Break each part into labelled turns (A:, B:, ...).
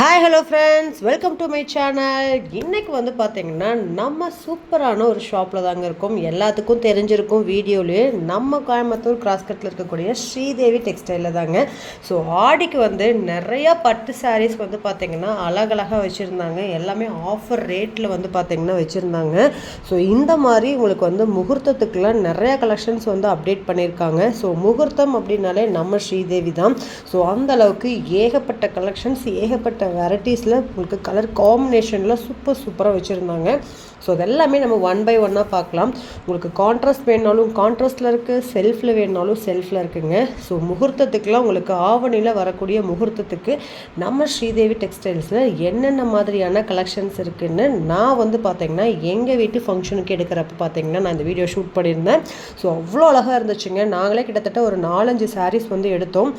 A: Hi hello friends welcome to my channel இன்றைக்கி வந்து பார்த்தீங்கன்னா நம்ம சூப்பரான ஒரு ஷாப்பில் தாங்க இருக்கும். எல்லாத்துக்கும் தெரிஞ்சிருக்கும் வீடியோலேயே நம்ம கோயம்புத்தூர் கிராஸ்கட்டில் இருக்கக்கூடிய ஸ்ரீதேவி டெக்ஸ்டைலில் தாங்க. ஸோ ஆடிக்கு வந்து நிறையா பட்டு சாரீஸ் வந்து பார்த்தீங்கன்னா அழகழகாக வச்சுருந்தாங்க. எல்லாமே ஆஃபர் ரேட்டில் வந்து பார்த்திங்கன்னா வச்சுருந்தாங்க. ஸோ இந்த மாதிரி உங்களுக்கு வந்து முகூர்த்தத்துக்குலாம் நிறையா கலெக்ஷன்ஸ் வந்து அப்டேட் பண்ணியிருக்காங்க. ஸோ முகூர்த்தம் அப்படின்னாலே நம்ம ஸ்ரீதேவி தான். ஸோ அந்த அளவுக்கு ஏகப்பட்ட கலெக்ஷன்ஸ் ஏகப்பட்ட வெரைட்டிஸில் உங்களுக்கு கலர் காம்பினேஷனில் சூப்பர் சூப்பராக வச்சுருந்தாங்க. ஸோ அதெல்லாமே நம்ம ஒன் பை ஒன்னாக பார்க்கலாம். உங்களுக்கு கான்ட்ராஸ்ட் வேணுனாலும் கான்ட்ராஸ்டில் இருக்குது செல்ஃபில் வேணுனாலும் செல்ஃபில் இருக்குங்க. ஸோ முகூர்த்தத்துக்குலாம் உங்களுக்கு ஆவணியில் வரக்கூடிய முகூர்த்தத்துக்கு நம்ம ஸ்ரீதேவி டெக்ஸ்டைல்ஸில் என்னென்ன மாதிரியான கலெக்ஷன்ஸ் இருக்குதுன்னு நான் வந்து பார்த்தீங்கன்னா எங்கள் வீட்டு ஃபங்க்ஷனுக்கு எடுக்கிறப்ப பார்த்தீங்கன்னா நான் இந்த வீடியோ ஷூட் பண்ணியிருந்தேன். ஸோ அவ்வளோ அழகாக இருந்துச்சுங்க. நாங்களே கிட்டத்தட்ட ஒரு நாலஞ்சு சாரீஸ் வந்து எடுத்தோம்.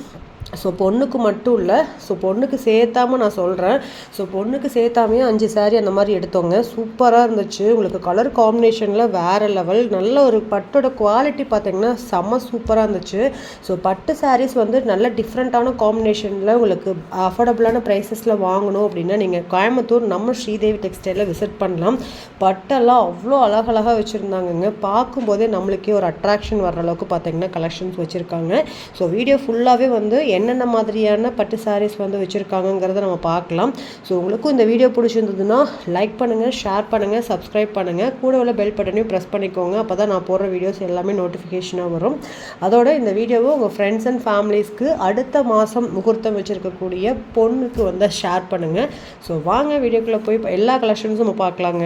A: ஸோ பொண்ணுக்கு மட்டும் இல்லை. ஸோ பொண்ணுக்கு சேர்த்தாம நான் சொல்கிறேன் ஸோ பொண்ணுக்கு சேர்த்தாமையே அஞ்சு saree அந்த மாதிரி எடுத்தோங்க. சூப்பராக இருந்துச்சு. உங்களுக்கு கலர் காம்பினேஷனில் வேறு லெவல் நல்ல ஒரு பட்டோட குவாலிட்டி பார்த்தீங்கன்னா செம்ம சூப்பராக இருந்துச்சு. ஸோ பட்டு சாரீஸ் வந்து நல்ல டிஃப்ரெண்ட்டான காம்பினேஷனில் உங்களுக்கு அஃபோர்டபுளான ப்ரைஸஸில் வாங்கணும் அப்படின்னா நீங்கள் கோயம்புத்தூர் நம்ம ஸ்ரீதேவி டெக்ஸ்டைலில் விசிட் பண்ணலாம். பட்டெல்லாம் அவ்வளோ அழகழகாக வச்சுருந்தாங்கங்க. பார்க்கும்போதே நம்மளுக்கே ஒரு அட்ராக்ஷன் வர்ற அளவுக்கு பார்த்தீங்கன்னா கலெக்ஷன்ஸ் வச்சுருக்காங்க. ஸோ வீடியோ ஃபுல்லாகவே வந்து என்னென்ன மாதிரியான பட்டு சாரீஸ் வந்து வச்சுருக்காங்கங்கிறத நம்ம பார்க்கலாம். ஸோ உங்களுக்கும் இந்த வீடியோ பிடிச்சிருந்ததுன்னா லைக் பண்ணுங்கள் ஷேர் பண்ணுங்கள் சப்ஸ்கிரைப் பண்ணுங்கள் கூட உள்ள பெல் பட்டனையும் ப்ரெஸ் பண்ணிக்கோங்க. அப்போ தான் நான் போடுற வீடியோஸ் எல்லாமே நோட்டிஃபிகேஷனாக வரும். அதோட இந்த வீடியோவை உங்கள் ஃப்ரெண்ட்ஸ் அண்ட் ஃபேமிலிஸ்க்கு அடுத்த மாதம் முகூர்த்தம் வச்சுருக்கக்கூடிய பொண்ணுக்கு வந்து ஷேர் பண்ணுங்கள் ஸோ வாங்க வீடியோக்குள்ளே போய் எல்லா கலெக்ஷன்ஸும் நம்ம பார்க்கலாங்க.